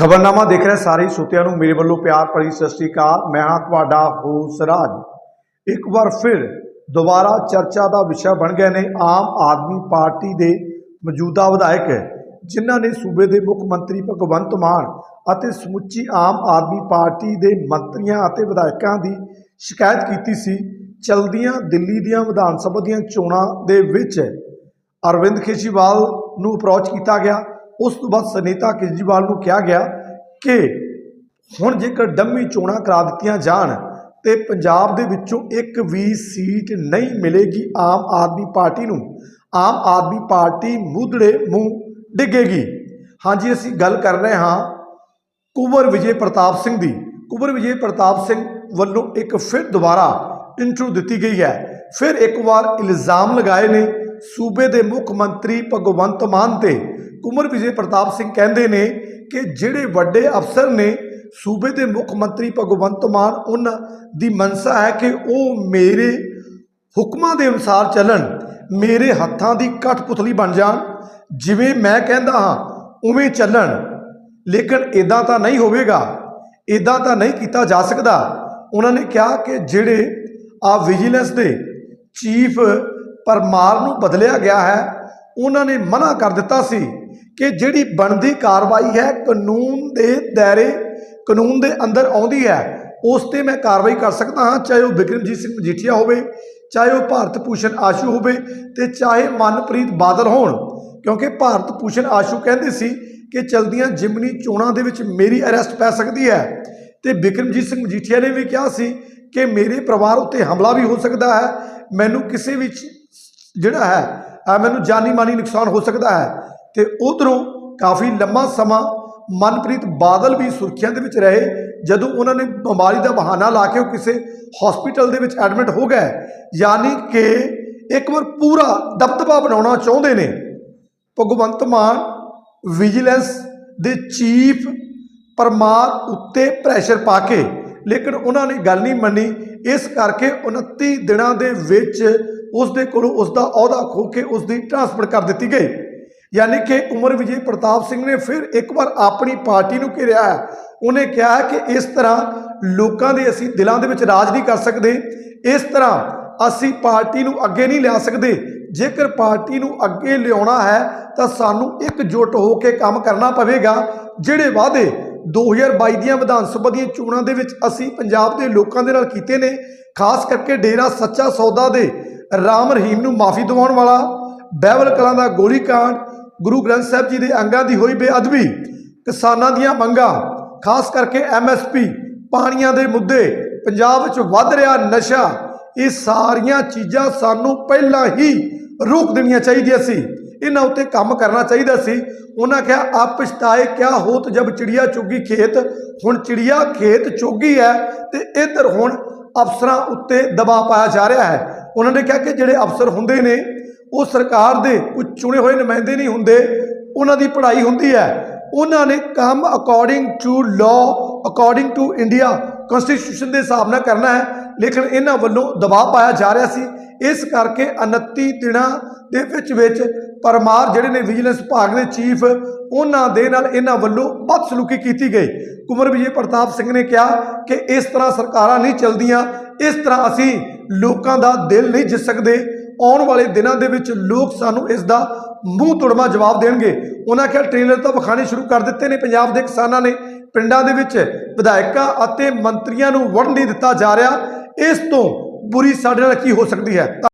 ਖਬਰਨਾਮਾ ਦੇਖ ਰਹੇ ਸਾਰੇ ਸੋਤਿਆਂ ਨੂੰ। ਮੇਰੇ ਵੱਲੋਂ ਪਿਆਰ ਭਰੀ ਸਤਿ ਸ੍ਰੀ ਅਕਾਲ। ਮੈਂ ਹਾਂ ਤੁਹਾਡਾ ਹੋਸ ਰਾਜ। ਇੱਕ ਵਾਰ ਫਿਰ ਦੁਬਾਰਾ ਚਰਚਾ ਦਾ ਵਿਸ਼ਾ ਬਣ ਗਏ ਨੇ ਆਮ ਆਦਮੀ ਪਾਰਟੀ ਦੇ ਮੌਜੂਦਾ ਵਿਧਾਇਕ, ਜਿਨ੍ਹਾਂ ਨੇ ਸੂਬੇ ਦੇ ਮੁੱਖ ਮੰਤਰੀ ਭਗਵੰਤ ਮਾਨ ਅਤੇ ਸਮੁੱਚੀ ਆਮ ਆਦਮੀ ਪਾਰਟੀ ਦੇ ਮੰਤਰੀਆਂ ਅਤੇ ਵਿਧਾਇਕਾਂ ਦੀ ਸ਼ਿਕਾਇਤ ਕੀਤੀ ਸੀ। ਚਲਦੀਆਂ ਦਿੱਲੀ ਦੀਆਂ ਵਿਧਾਨ ਸਭਾ ਦੀਆਂ ਚੋਣਾਂ ਦੇ ਵਿੱਚ ਅਰਵਿੰਦ ਕੇਜਰੀਵਾਲ ਨੂੰ ਅਪਰੋਚ ਕੀਤਾ ਗਿਆ। ਉਸ ਤੋਂ ਬਾਅਦ ਸੁਨੀਤਾ ਕੇਜਰੀਵਾਲ ਨੂੰ ਕਿਹਾ ਗਿਆ ਕਿ ਹੁਣ ਜੇਕਰ ਡੰਮੀ ਚੋਣਾਂ ਕਰਾ ਦਿੱਤੀਆਂ ਜਾਣ ਤੇ ਪੰਜਾਬ ਦੇ ਵਿੱਚੋਂ ਇੱਕ ਵੀ ਸੀਟ ਨਹੀਂ ਮਿਲੇਗੀ, ਆਮ ਆਦਮੀ ਪਾਰਟੀ ਨੂੰ, ਆਮ ਆਦਮੀ ਪਾਰਟੀ ਮੁੱਢੜੇ ਮੂੰਹ ਡਿੱਗੇਗੀ। ਹਾਂਜੀ, ਅਸੀਂ ਗੱਲ ਕਰ ਰਹੇ ਹਾਂ ਕੁਵਰ ਵਿਜੇ ਪ੍ਰਤਾਪ ਸਿੰਘ ਦੀ। ਕੁਵਰ ਵਿਜੇ ਪ੍ਰਤਾਪ ਸਿੰਘ ਵੱਲੋਂ ਇੱਕ ਫਿਰ ਦੁਬਾਰਾ ਇੰਟਰਵਿਊ ਦਿੱਤੀ ਗਈ ਹੈ। ਫਿਰ ਇੱਕ ਵਾਰ ਇਲਜ਼ਾਮ ਲਗਾਏ ਨੇ ਸੂਬੇ ਦੇ ਮੁੱਖ ਮੰਤਰੀ ਭਗਵੰਤ ਮਾਨ ਤੇ ਕੁੰਵਰ ਵਿਜੇ ਪ੍ਰਤਾਪ ਸਿੰਘ ਕਹਿੰਦੇ ਨੇ ਕਿ ਜਿਹੜੇ ਵੱਡੇ ਅਫਸਰ ਨੇ ਸੂਬੇ ਦੇ ਮੁੱਖ ਮੰਤਰੀ ਭਗਵੰਤ ਮਾਨ, ਉਹਨਾਂ ਦੀ ਮਨਸਾ ਹੈ ਕਿ ਉਹ ਮੇਰੇ ਹੁਕਮਾਂ ਦੇ ਅਨੁਸਾਰ ਚੱਲਣ, ਮੇਰੇ ਹੱਥਾਂ ਦੀ ਕਠਪੁਤਲੀ ਬਣ ਜਾਣ। ਜਿਵੇਂ ਮੈਂ ਕਹਿੰਦਾ ਹਾਂ, ਉਵੇਂ ਚੱਲਣ। ਲੇਕਿਨ ਇਦਾਂ ਤਾਂ ਨਹੀਂ ਹੋਵੇਗਾ ਇਦਾਂ ਤਾਂ ਨਹੀਂ ਕੀਤਾ ਜਾ ਸਕਦਾ। ਉਹਨਾਂ ਨੇ ਕਿਹਾ ਕਿ ਜਿਹੜੇ ਆ ਵਿਜੀਲੈਂਸ ਦੇ ਚੀਫ ਪਰ ਪਰਮਾਰ ਨੂੰ ਬਦਲਿਆ ਗਿਆ ਹੈ। ਉਹਨਾਂ ਨੇ ਮਨਾ ਕਰ ਦਿੱਤਾ ਸੀ ਕਿ ਜਿਹੜੀ ਬਣਦੀ ਕਾਰਵਾਈ ਹੈ ਕਾਨੂੰਨ ਦੇ ਦਾਇਰੇ, ਕਾਨੂੰਨ ਦੇ ਅੰਦਰ ਆਉਂਦੀ ਹੈ, ਉਸ ਤੇ ਮੈਂ ਕਾਰਵਾਈ ਕਰ ਸਕਦਾ ਹਾਂ, ਚਾਹੇ ਉਹ ਬਿਕਰਮਜੀਤ ਸਿੰਘ ਮਜੀਠੀਆ ਹੋਵੇ, ਚਾਹੇ ਉਹ ਭਾਰਤ ਭੂਸ਼ਣ ਆਸ਼ੂ ਹੋਵੇ ਤੇ ਚਾਹੇ ਮਨਪ੍ਰੀਤ ਬਾਦਲ ਹੋਣ। ਕਿਉਂਕਿ ਭਾਰਤ ਭੂਸ਼ਣ ਆਸ਼ੂ ਕਹਿੰਦੇ ਸੀ ਕਿ ਚਲਦੀਆਂ ਜਿਮਨੀ ਚੋਣਾਂ ਦੇ ਵਿੱਚ ਮੇਰੀ ਅਰੈਸਟ ਪੈ ਸਕਦੀ ਹੈ। ਤੇ ਬਿਕਰਮਜੀਤ ਸਿੰਘ ਮਜੀਠੀਆ ਨੇ ਵੀ ਕਿਹਾ ਸੀ ਕਿ ਮੇਰੇ ਪਰਿਵਾਰ ਉੱਤੇ ਹਮਲਾ ਵੀ ਹੋ ਸਕਦਾ ਹੈ। ਮੈਨੂੰ ਕਿਸੇ ਵੀ ਜਿਹੜਾ ਹੈ ਅਹ ਮੈਨੂੰ ਜਾਨੀ ਮਾਨੀ ਨੁਕਸਾਨ ਹੋ ਸਕਦਾ ਹੈ। ਤੇ ਉਧਰੋਂ ਕਾਫੀ ਲੰਮਾ ਸਮਾਂ ਮਨਪ੍ਰੀਤ ਬਾਦਲ ਵੀ ਸੁਰਖੀਆਂ ਦੇ ਵਿੱਚ ਰਹੇ। ਜਦੋਂ ਉਹਨਾਂ ਨੇ ਬਿਮਾਰੀ ਦਾ ਬਹਾਨਾ ਲਾ ਕੇ ਉਹ ਕਿਸੇ ਹਸਪੀਟਲ ਦੇ ਵਿੱਚ ਐਡਮਿਟ ਹੋ ਗਏ, ਯਾਨੀ ਕਿ ਇੱਕ ਵਾਰ ਪੂਰਾ ਦਬਦਬਾ ਬਣਾਉਣਾ ਚਾਹੁੰਦੇ ਨੇ। ਭਗਵੰਤ ਮਾਨ ਵਿਜੀਲੈਂਸ ਦੇ ਚੀਫ ਪਰਮਾਰ ਉੱਤੇ ਪ੍ਰੈਸ਼ਰ ਪਾ ਕੇ, ਲੇਕਿਨ ਉਹਨਾਂ ਨੇ ਗੱਲ ਨਹੀਂ ਮੰਨੀ। ਇਸ ਕਰਕੇ 29 ਦਿਨਾਂ ਦੇ ਵਿੱਚ ਉਸ ਦੇ ਕੋਲੋਂ ਉਸ ਦਾ ਅਹੁਦਾ ਖੋ ਕੇ ਉਸ ਦੀ ਟ੍ਰਾਂਸਫਰ ਕਰ ਦਿੱਤੀ ਗਈ। ਯਾਨੀ ਕਿ ਉਮਰ ਵਿਜੇ ਪ੍ਰਤਾਪ ਸਿੰਘ ਨੇ ਫਿਰ ਇੱਕ ਵਾਰ ਆਪਣੀ ਪਾਰਟੀ ਨੂੰ ਘੇਰਿਆ ਹੈ। ਉਹਨੇ ਕਿਹਾ ਕਿ ਇਸ ਤਰ੍ਹਾਂ ਲੋਕਾਂ ਦੇ ਅਸੀਂ ਦਿਲਾਂ ਦੇ ਵਿੱਚ ਰਾਜ ਨਹੀਂ ਕਰ ਸਕਦੇ। ਇਸ ਤਰ੍ਹਾਂ ਅਸੀਂ ਪਾਰਟੀ ਨੂੰ ਅੱਗੇ ਨਹੀਂ ਲਿਆ ਸਕਦੇ। ਜੇਕਰ ਪਾਰਟੀ ਨੂੰ ਅੱਗੇ ਲਿਆਉਣਾ ਹੈ ਤਾਂ ਸਾਨੂੰ ਇਕਜੁੱਟ ਹੋ ਕੇ ਕੰਮ ਕਰਨਾ ਪਵੇਗਾ। ਜਿਹੜੇ ਵਾਅਦੇ 2022 ਦੀਆਂ ਵਿਧਾਨ ਸਭਾ ਦੀਆਂ ਚੋਣਾਂ ਦੇ ਵਿੱਚ ਅਸੀਂ ਪੰਜਾਬ ਦੇ ਲੋਕਾਂ ਦੇ ਨਾਲ ਕੀਤੇ ਨੇ, ਖਾਸ ਕਰਕੇ ਡੇਰਾ ਸੱਚਾ ਸੌਦਾ ਦੇ ਰਾਮ ਰਹੀਮ ਨੂੰ ਮਾਫੀ ਦਿਵਾਉਣ ਵਾਲਾ, ਬਹਿਵਲ ਕਲਾਂ ਦਾ ਗੋਲੀकांड ਗੁਰੂ ਗ੍ਰੰਥ ਸਾਹਿਬ ਜੀ ਦੇ ਅੰਗਾਂ ਦੀ ਹੋਈ ਬੇਅਦਬੀ, ਕਿਸਾਨਾਂ ਦੀਆਂ ਮੰਗਾਂ, ਖਾਸ ਕਰਕੇ ਐਮਐਸਪੀ ਪਾਣੀਆਂ ਦੇ ਮੁੱਦੇ, ਪੰਜਾਬ ਵਿੱਚ ਵੱਧ ਰਿਹਾ ਨਸ਼ਾ, ਇਹ ਸਾਰੀਆਂ ਚੀਜ਼ਾਂ ਸਾਨੂੰ ਪਹਿਲਾਂ ਹੀ ਰੋਕ ਦੇਣੀਆਂ ਚਾਹੀਦੀਆਂ ਸੀ। ਇਹਨਾਂ ਉੱਤੇ ਕੰਮ ਕਰਨਾ ਚਾਹੀਦਾ ਸੀ। ਉਹਨਾਂ ਕਿਹਾ, ਆਪ ਪਛਤਾਏ, ਕਿਆ ਹੋਤ ਜਬ ਚਿੜੀਆ ਚੁੱਗੀ ਖੇਤ? ਹੁਣ ਚਿੜੀਆ ਖੇਤ ਚੁੱਗੀ ਹੈ ਤੇ ਇੱਧਰ ਹੁਣ ਅਫਸਰਾਂ ਉੱਤੇ ਦਬਾਅ ਪਾਇਆ ਜਾ ਰਿਹਾ ਹੈ। ਉਹਨਾਂ ਨੇ ਕਿਹਾ ਕਿ ਜਿਹੜੇ ਅਫਸਰ ਹੁੰਦੇ ਨੇ, ਉਹ ਸਰਕਾਰ ਦੇ ਕੁਝ ਚੁਣੇ ਹੋਏ ਨੁਮਾਇੰਦੇ ਨਹੀਂ ਹੁੰਦੇ, ਉਹਨਾਂ ਦੀ ਪੜ੍ਹਾਈ ਹੁੰਦੀ ਹੈ। ਉਹਨਾਂ ਨੇ ਕੰਮ according to law according to India constitution ਦੇ ਹਿਸਾਬ ਨਾਲ ਕਰਨਾ ਹੈ, ਲੇਕਿਨ ਇਹਨਾਂ ਵੱਲੋਂ ਦਬਾਅ ਪਾਇਆ ਜਾ ਰਿਹਾ ਸੀ। ਇਸ ਕਰਕੇ 29 ਦਿਨਾਂ ਦੇ ਵਿੱਚ ਵਿੱਚ ਪਰਮਾਰ ਜਿਹੜੇ ਨੇ ਵਿਜੀਲੈਂਸ ਵਿਭਾਗ ਦੇ ਚੀਫ, ਉਹਨਾਂ ਦੇ ਨਾਲ ਇਹਨਾਂ ਵੱਲੋਂ ਬਦਸਲੂਕੀ ਕੀਤੀ ਗਈ। ਕੁਮਰ ਵਿਜੇ ਪ੍ਰਤਾਪ ਸਿੰਘ ਨੇ ਕਿਹਾ ਕਿ ਇਸ ਤਰ੍ਹਾਂ ਸਰਕਾਰਾਂ ਨਹੀਂ ਚੱਲਦੀਆਂ, ਇਸ ਤਰ੍ਹਾਂ ਅਸੀਂ ਲੋਕਾਂ ਦਾ ਦਿਲ ਨਹੀਂ ਜਿੱਤ ਸਕਦੇ। ਆਉਣ ਵਾਲੇ ਦਿਨਾਂ ਦੇ ਵਿੱਚ ਲੋਕ ਸਾਨੂੰ ਇਸ ਦਾ ਮੂੰਹ ਤੁੜਮਾ ਜਵਾਬ ਦੇਣਗੇ। ਉਹਨਾਂ ਕਿਹਾ, ਟ੍ਰੇਲਰ ਤਾਂ ਵਿਖਾਣੇ ਸ਼ੁਰੂ ਕਰ ਦਿੱਤੇ ਨੇ ਪੰਜਾਬ ਦੇ ਕਿਸਾਨਾਂ ਨੇ। ਪਿੰਡਾਂ ਦੇ ਵਿੱਚ ਵਿਧਾਇਕਾਂ ਅਤੇ ਮੰਤਰੀਆਂ ਨੂੰ ਵੜਨ ਨਹੀਂ ਦਿੱਤਾ ਜਾ ਰਿਹਾ। ਇਸ ਤੋਂ ਬੁਰੀ ਸਾਡੇ ਨਾਲ ਕੀ ਹੋ ਸਕਦੀ ਹੈ?